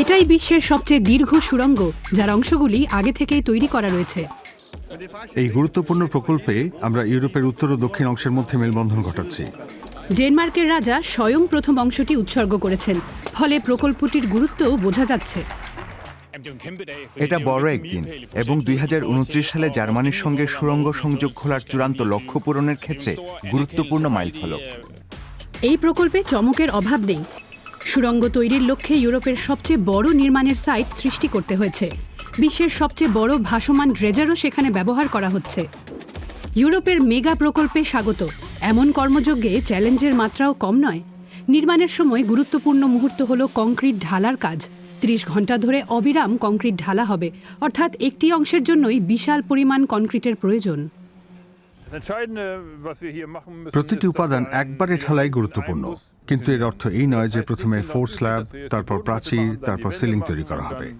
এটাই বিশ্বের সবচেয়ে দীর্ঘ সুড়ঙ্গ যার অংশগুলি আগে থেকেই তৈরি করা রয়েছে। এই গুরুত্বপূর্ণ প্রকল্পে আমরা ইউরোপের উত্তর ও দক্ষিণ অংশের মধ্যে মেলবন্ধন ঘটাচ্ছি। ডেনমার্কের রাজা স্বয়ং প্রথম অংশটি উৎসর্গ করেছেন ফলে প্রকল্পটির গুরুত্বও বোঝা যাচ্ছে। এটা বড় একদিন এবং দুই হাজার উনত্রিশ সালে জার্মানির সঙ্গে সুড়ঙ্গ সংযোগ খোলার চূড়ান্ত লক্ষ্য পূরণের ক্ষেত্রে গুরুত্বপূর্ণ মাইলফলক। এই প্রকল্পে চমকের অভাব নেই। সুড়ঙ্গ তৈরির লক্ষ্যে ইউরোপের সবচেয়ে বড় নির্মাণের সাইট সৃষ্টি করতে হয়েছে। বিশ্বের সবচেয়ে বড় ভাসমান ড্রেজারও সেখানে ব্যবহার করা হচ্ছে। ইউরোপের মেগা প্রকল্পে স্বাগত। এমন কর্মযজ্ঞে চ্যালেঞ্জের মাত্রাও কম নয়। নির্মাণের সময় গুরুত্বপূর্ণ মুহূর্ত হল কংক্রিট ঢালার কাজ। ত্রিশ ঘণ্টা ধরে অবিরাম কংক্রিট ঢালা হবে। অর্থাৎ একটি অংশের জন্যই বিশাল পরিমাণ কংক্রিটের প্রয়োজন। প্রতিটি উপাদান একবারে ঢালাই গুরুত্বপূর্ণ। কিন্তু এর অর্থ এই নয় যে প্রথমে ফোর স্ল্যাব তারপর প্রাচীর তারপর সিলিং তৈরি করা হবে।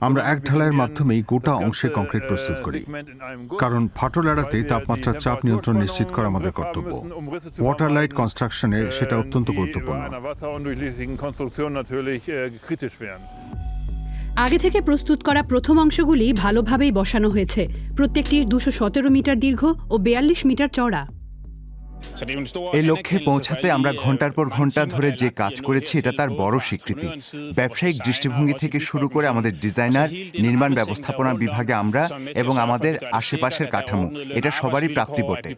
আমরা এক ঢালাইয়ের মাধ্যমেই গোটা অংশে কংক্রিট প্রস্তুত করি। কারণ ফাটল এড়াতে তাপমাত্রার চাপ নিয়ন্ত্রণ নিশ্চিত করা আমাদের কর্তব্য। ওয়াটার লাইট কনস্ট্রাকশনে সেটা অত্যন্ত গুরুত্বপূর্ণ। আগে থেকে প্রস্তুত করা প্রথম অংশগুলি ভালোভাবেই বসানো হয়েছে। প্রত্যেকটি দুশো সতেরো মিটার দীর্ঘ ও বেয়াল্লিশ মিটার চওড়া। এই লক্ষ্যে পৌঁছাতে আমরা ঘণ্টার পর ঘণ্টা ধরে যে কাজ করেছি এটা তার বড় স্বীকৃতি। ব্যবসায়িক দৃষ্টিভঙ্গি থেকে শুরু করে আমাদের ডিজাইনার নির্মাণ ব্যবস্থাপনা বিভাগে আমরা এবং আমাদের আশেপাশের কাঠামো এটা সবারই প্রাপ্তি বটে।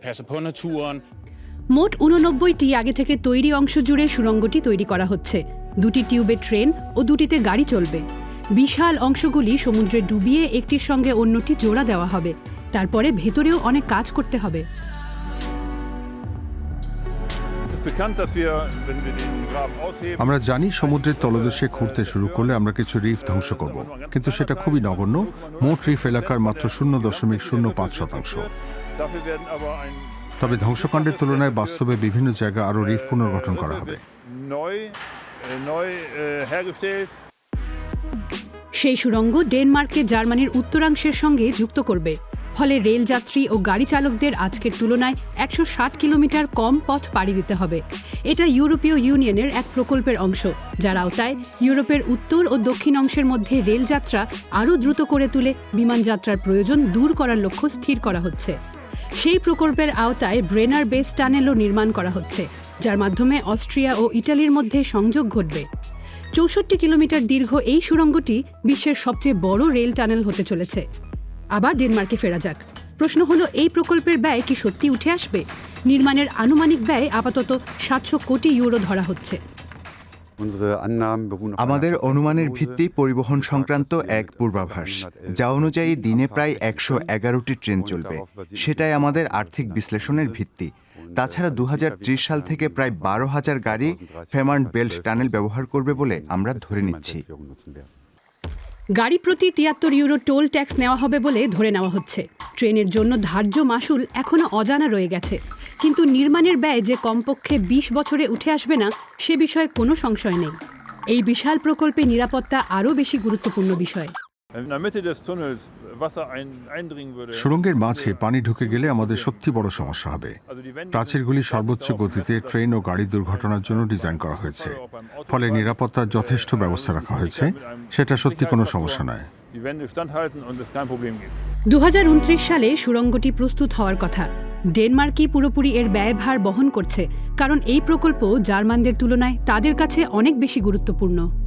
মোট উননব্বইটি আগে থেকে তৈরি অংশ জুড়ে সুড়ঙ্গটি তৈরি করা হচ্ছে। দুটি টিউবে ট্রেন ও দুটিতে গাড়ি চলবে। বিশাল অংশগুলি সমুদ্রে ডুবিয়ে একটির সঙ্গে অন্যটি জোড়া দেওয়া হবে। তারপরে ভেতরেও অনেক কাজ করতে হবে। আমরা জানি সমুদ্রের তলদেশে খুঁড়তে শুরু করলে আমরা কিছু রিফ ধ্বংস করব। কিন্তু সেটা খুবই নগণ্য। মোট রিফ এলাকার মাত্র শূন্য দশমিক শূন্য পাঁচ শতাংশ। তবে ধ্বংসকাণ্ডের তুলনায় বাস্তবে বিভিন্ন জায়গা আরও রিফ পুনর্গঠন করা হবে। সেই সুড়ঙ্গ ডেনমার্ককে জার্মানির উত্তরাংশের সঙ্গে যুক্ত করবে। ফলে রেলযাত্রী ও গাড়ি চালকদের আজকের তুলনায় একশো ষাট কিলোমিটার কম পথ পাড়ি দিতে হবে। এটা ইউরোপীয় ইউনিয়নের এক প্রকল্পের অংশ। যার আওতায় ইউরোপের উত্তর ও দক্ষিণ অংশের মধ্যে রেলযাত্রা আরও দ্রুত করে তুলে বিমানযাত্রার প্রয়োজন দূর করার লক্ষ্য স্থির করা হচ্ছে। সেই প্রকল্পের আওতায় ব্রেনার বেস টানেলও নির্মাণ করা হচ্ছে, যার মাধ্যমে অস্ট্রিয়া ও ইটালির মধ্যে সংযোগ ঘটবে। চৌষট্টি কিলোমিটার দীর্ঘ এই সুড়ঙ্গটি বিশ্বের সবচেয়ে বড় রেল টানেল হতে চলেছে। আবার ডেনমার্কে ফেরা যাক। প্রশ্ন হলো, এই প্রকল্পের ব্যয় কি সত্যি উঠে আসবে? নির্মাণের আনুমানিক ব্যয় আপাতত সাতশো কোটি ইউরো ধরা হচ্ছে। আমাদের অনুমানের ভিত্তি পরিবহন সংক্রান্ত এক পূর্বাভাস যা অনুযায়ী দিনে প্রায় একশো এগারোটি ট্রেন চলবে। সেটাই আমাদের আর্থিক বিশ্লেষণের ভিত্তি। তাছাড়া দু হাজার ত্রিশ সাল থেকে প্রায় বারো হাজার গাড়ি ফেমার্ন বেল্ট টানেল ব্যবহার করবে বলে আমরা ধরে নিচ্ছি। গাড়ি প্রতি তিয়াত্তর ইউরো টোল ট্যাক্স নেওয়া হবে বলে ধরে নেওয়া হচ্ছে। ট্রেনের জন্য ধার্য মাসুল এখনও অজানা রয়ে গেছে। কিন্তু নির্মাণের ব্যয় যে কমপক্ষে বিশ বছরে উঠে আসবে না সে বিষয়ে কোনো সংশয় নেই। এই বিশাল প্রকল্পে নিরাপত্তা আরও বেশি গুরুত্বপূর্ণ বিষয়। সুড়ঙ্গের মাঝে পানি ঢুকে গেলে আমাদের সত্যি বড় সমস্যা হবে। প্রাচীরগুলি সর্বোচ্চ গতিতে ট্রেন ও গাড়ি দুর্ঘটনার জন্য ডিজাইন করা হয়েছে। ফলে নিরাপত্তার যথেষ্ট ব্যবস্থা রাখা হয়েছে। সেটা সত্যি কোনো সমস্যা নয়। দু সালে সুড়ঙ্গটি প্রস্তুত হওয়ার কথা। ডেনমার্কই পুরোপুরি এর ব্যয়ভার বহন করছে, কারণ এই প্রকল্প জার্মানদের তুলনায় তাদের কাছে অনেক বেশি গুরুত্বপূর্ণ।